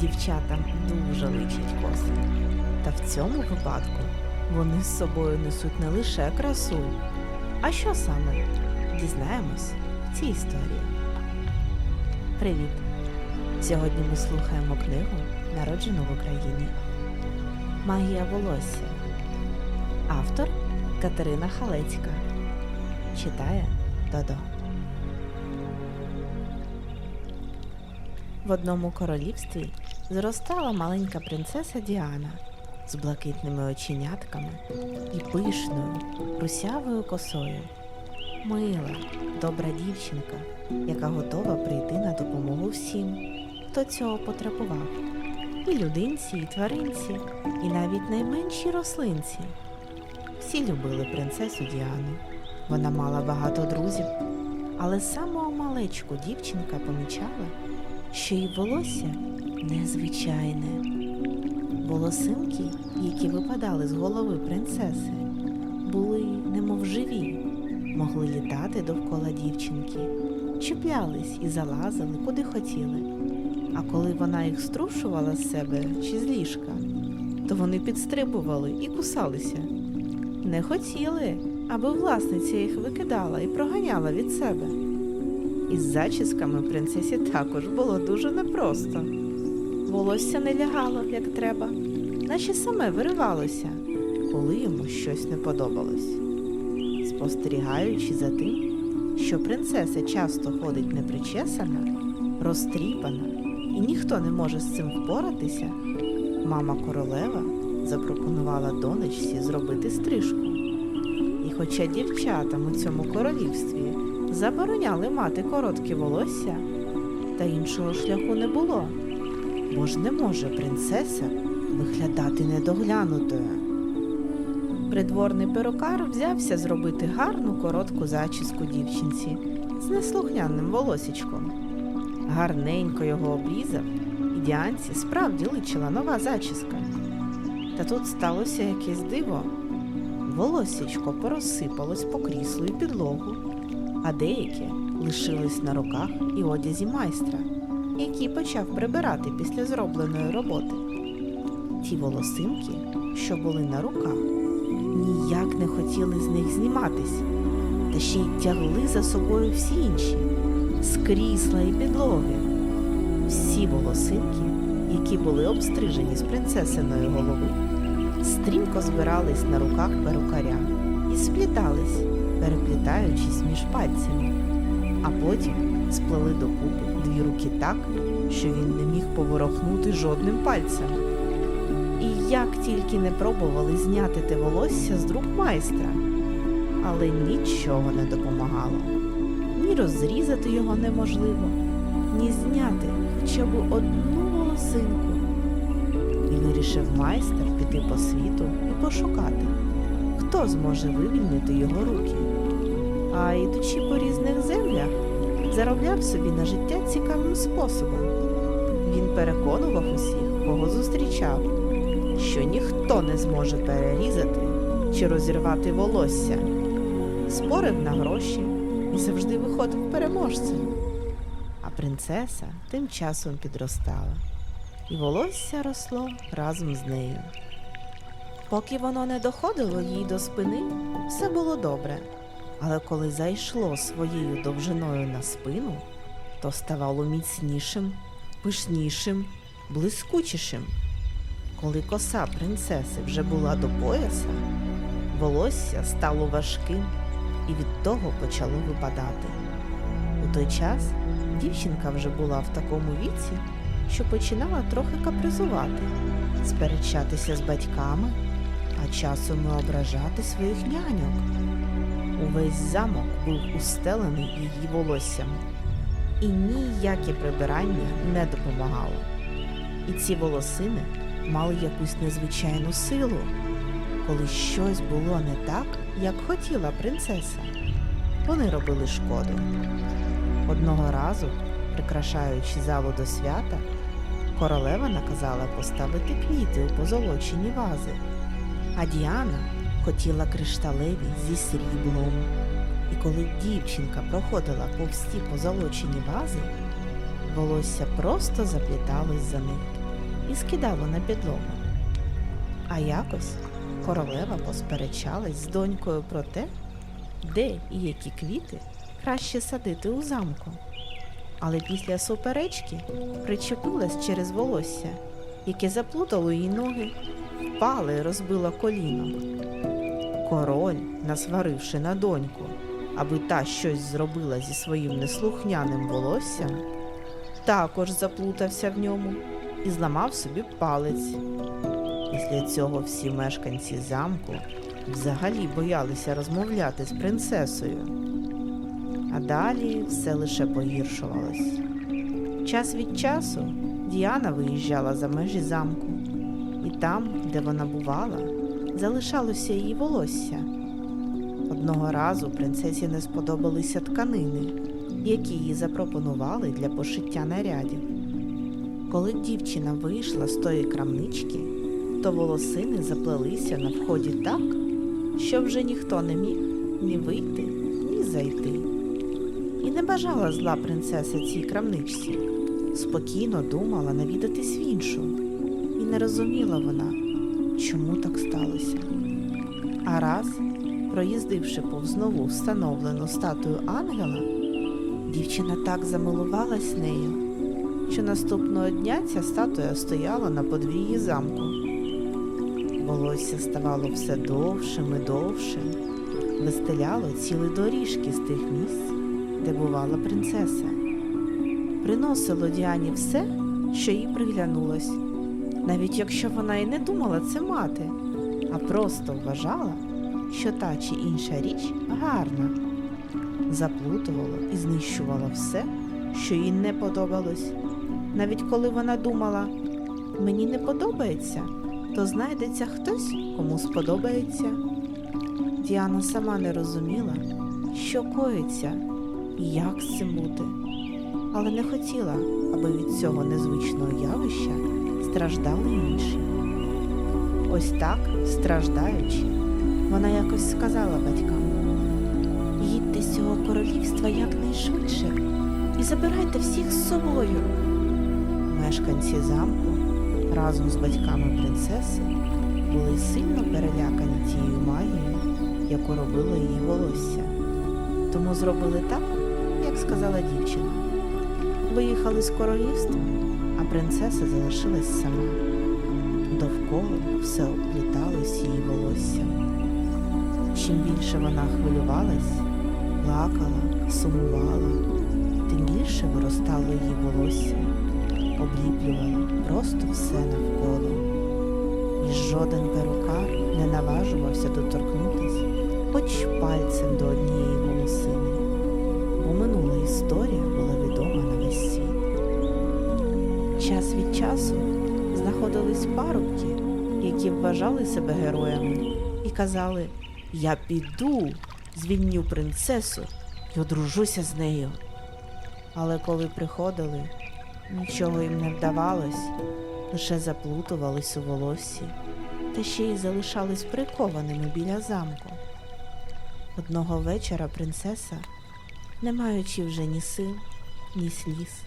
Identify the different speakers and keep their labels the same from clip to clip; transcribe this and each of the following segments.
Speaker 1: Дівчатам дуже личать коси. Та в цьому випадку вони з собою несуть не лише красу. А що саме? Дізнаємось в цій історії. Привіт! Сьогодні ми слухаємо книгу Народжену в Україні. Магія волосся. Автор Катерина Халецька. Читає Додо. В одному королівстві зростала маленька принцеса Діана з блакитними оченятками і пишною, русявою косою. Мила, добра дівчинка, яка готова прийти на допомогу всім, хто цього потребував. І людинці, і тваринці, і навіть найменші рослинці. Всі любили принцесу Діану. Вона мала багато друзів, але з самого малечку дівчинка помічала, що її волосся незвичайне. Волосинки, які випадали з голови принцеси, були немов живі, могли літати довкола дівчинки, чіплялись і залазили куди хотіли. А коли вона їх струшувала з себе чи з ліжка, то вони підстрибували і кусалися. Не хотіли, аби власниця їх викидала і проганяла від себе. Із зачісками принцесі також було дуже непросто. Волосся не лягало, як треба, наче саме виривалося, коли йому щось не подобалось. Спостерігаючи за тим, що принцеса часто ходить непричесана, розтріпана, і ніхто не може з цим впоратися, мама королева запропонувала донечці зробити стрижку. І хоча дівчатам у цьому королівстві забороняли мати короткі волосся, та іншого шляху не було, бо ж не може принцеса виглядати недоглянутою. Придворний перукар взявся зробити гарну коротку зачіску дівчинці з неслухняним волосічком. Гарненько його обрізав, і Діанці справді личила нова зачіска. Та тут сталося якесь диво. Волосічко порозсипалось по кріслу і підлогу, а деяке лишились на руках і одязі майстра, який почав прибирати після зробленої роботи. Ті волосинки, що були на руках, ніяк не хотіли з них зніматись, та ще й тягли за собою всі інші з крісла і підлоги. Всі волосинки, які були обстрижені з принцесиної голови, стрімко збирались на руках перукаря і сплітались, переплітаючись між пальцями, а потім сплели докупи дві руки так, що він не міг поворохнути жодним пальцем. І як тільки не пробували зняти те волосся з рук майстра, але нічого не допомагало. Ні розрізати його неможливо, ні зняти хоча б одну волосинку. І вирішив майстер піти по світу і пошукати, хто зможе вивільнити його руки. А йдучи по різних землях, заробляв собі на життя цікавим способом. Він переконував усіх, кого зустрічав, що ніхто не зможе перерізати чи розірвати волосся, спорив на гроші і завжди виходив переможцем. А принцеса тим часом підростала, і волосся росло разом з нею. Поки воно не доходило їй до спини, все було добре. Але коли зайшло своєю довжиною на спину, то ставало міцнішим, пишнішим, блискучішим. Коли коса принцеси вже була до пояса, волосся стало важким і від того почало випадати. У той час дівчинка вже була в такому віці, що починала трохи капризувати, сперечатися з батьками, а часом і ображати своїх няньок. Увесь замок був устелений її волоссям, і ніяке прибирання не допомагало. І ці волосини мали якусь незвичайну силу, коли щось було не так, як хотіла принцеса. Вони робили шкоду. Одного разу, прикрашаючи залу до свята, королева наказала поставити квіти у позолочені вази, а Діана хотіла кришталеві зі сріблом. І коли дівчинка проходила повз ті позолочені вази, волосся просто запліталось за них. і скидало на підлогу. А якось королева посперечалась з донькою про те, де і які квіти краще садити у замку. Але після суперечки причепилась через волосся, яке заплутало їй ноги, впала і розбила коліно. Король, насваривши на доньку, аби та щось зробила зі своїм неслухняним волоссям, також заплутався в ньому і зламав собі палець. Після цього всі мешканці замку взагалі боялися розмовляти з принцесою. А далі все лише погіршувалось. Час від часу Діана виїжджала за межі замку, і там, де вона бувала, залишалося її волосся. Одного разу принцесі не сподобалися тканини, які їй запропонували для пошиття нарядів. Коли дівчина вийшла з тої крамнички, то волосини заплелися на вході так, що вже ніхто не міг ні вийти, ні зайти. І не бажала зла принцеса цій крамничці. Спокійно думала навідатись в іншу, і не розуміла вона, чому так сталося. А раз, проїздивши повз нову встановлену статую ангела, дівчина так замилувалась нею, що наступного дня ця статуя стояла на подвір'ї замку. Волосся ставало все довшим і довшим, вистеляло цілі доріжки з тих місць, де бувала принцеса. Приносило Діані все, що їй приглянулось, навіть якщо вона і не думала це мати, а просто вважала, що та чи інша річ гарна, заплутувало і знищувало все, що їй не подобалось. Навіть коли вона думала, мені не подобається, то знайдеться хтось, кому сподобається. Діана сама не розуміла, що коїться і як з цим бути, але не хотіла, аби від цього незвичного явища страждали інші. Ось так, страждаючи, вона якось сказала батькам: їдьте з цього королівства якнайшвидше і забирайте всіх з собою. Мешканці замку разом з батьками принцеси були сильно перелякані тією магією, яку робило її волосся. Тому зробили так, як сказала дівчина. Виїхали з королівства, принцеса залишилась сама. Довкола все опліталось її волоссям. Чим більше вона хвилювалась, плакала, сумувала, тим більше виростало її волосся, обліплювало просто все навколо. І жоден перукар не наважувався доторкнутись хоч пальцем до однієї волосини, бо минула історія Час від часу знаходились парубки, які вважали себе героями і казали Я піду, звільню принцесу і одружуся з нею. Але коли приходили, нічого їм не вдавалось, лише заплутувались у волоссі та ще й залишались прикованими біля замку. Одного вечора принцеса, не маючи вже ні сил, ні сліз,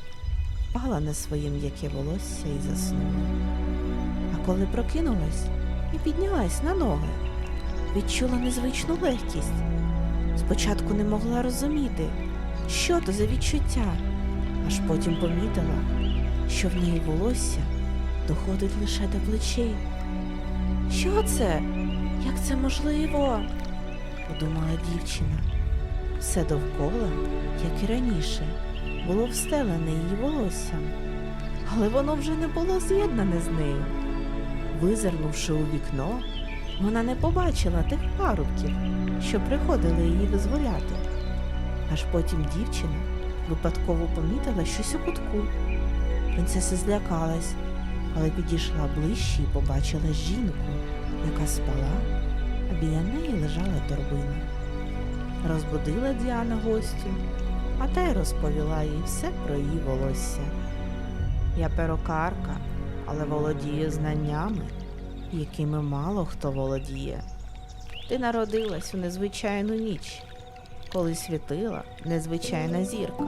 Speaker 1: впала на своє м'яке волосся і заснула. А коли прокинулась і піднялась на ноги, відчула незвичну легкість. Спочатку не могла розуміти, що то за відчуття, аж потім помітила, що в неї волосся доходить лише до плечей. Що це? Як це можливо? подумала дівчина. Все довкола, як і раніше, було встелене її волоссям, але воно вже не було з'єднане з нею. Визирнувши у вікно, вона не побачила тих парубків, що приходили її визволяти. Аж потім дівчина випадково помітила щось у кутку. Принцеса злякалась, але підійшла ближче і побачила жінку, яка спала, а біля неї лежала торбина. Розбудила Діана гостю, а та й розповіла їй все про її волосся. Я перукарка, але володію знаннями, якими мало хто володіє. Ти народилась у незвичайну ніч, коли світила незвичайна зірка.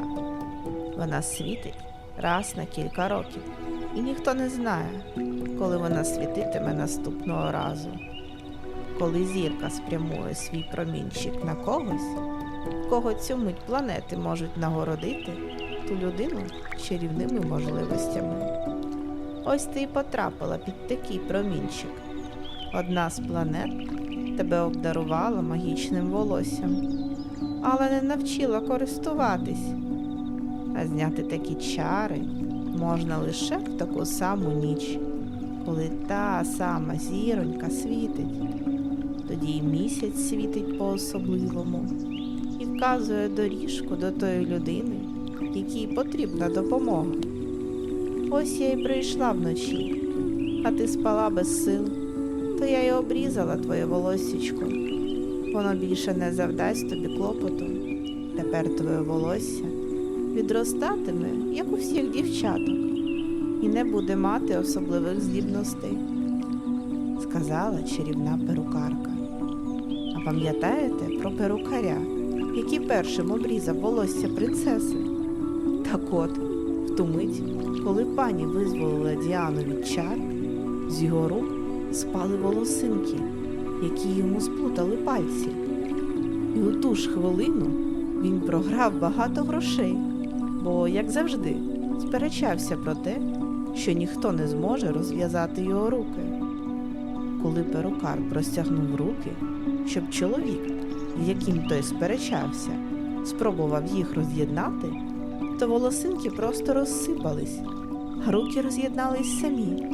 Speaker 1: Вона світить раз на кілька років. і ніхто не знає, коли вона світитиме наступного разу. Коли зірка спрямує свій промінчик на когось, кого цю мить планети можуть нагородити, ту людину чарівними можливостями. Ось ти й потрапила під такий промінчик. Одна з планет тебе обдарувала магічним волоссям, але не навчила користуватись. А зняти такі чари можна лише в таку саму ніч, коли та сама зіронька світить. Тоді й місяць світить по-особливому і вказує доріжку до тої людини, якій потрібна допомога. Ось я й прийшла вночі, а ти спала без сил, то я й обрізала твоє волоссічко. Воно більше не завдасть тобі клопоту. Тепер твоє волосся відростатиме, як у всіх дівчаток, і не буде мати особливих здібностей, сказала чарівна перукарка. А пам'ятаєте про перукаря, який першим обрізав волосся принцеси? Так от, в ту мить, коли пані визволила Діану від чар, з його рук спали волосинки, які йому сплутали пальці. І у ту ж хвилину він програв багато грошей, бо, як завжди, сперечався про те, що ніхто не зможе розв'язати його руки. Коли перукар простягнув руки, щоб чоловік, з яким той сперечався, спробував їх роз'єднати, то волосинки просто розсипались, а руки роз'єднались самі.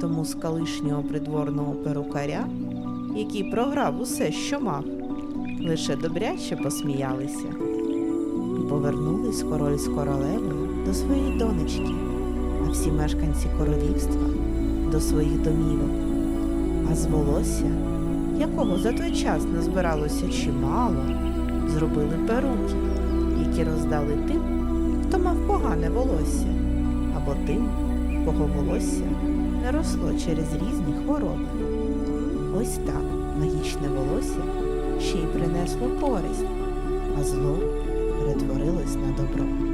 Speaker 1: Тому з колишнього придворного перукаря, який програв усе, що мав, лише добряче посміялися. І повернулись король з королевою до своєї донечки, а всі мешканці королівства до своїх домівок. А з волосся, якого за той час назбиралося чимало, зробили перуки, які роздали тим, хто мав погане волосся, або тим, кого волосся не росло через різні хвороби. Ось так магічне волосся ще й принесло користь, а зло перетворилось на добро.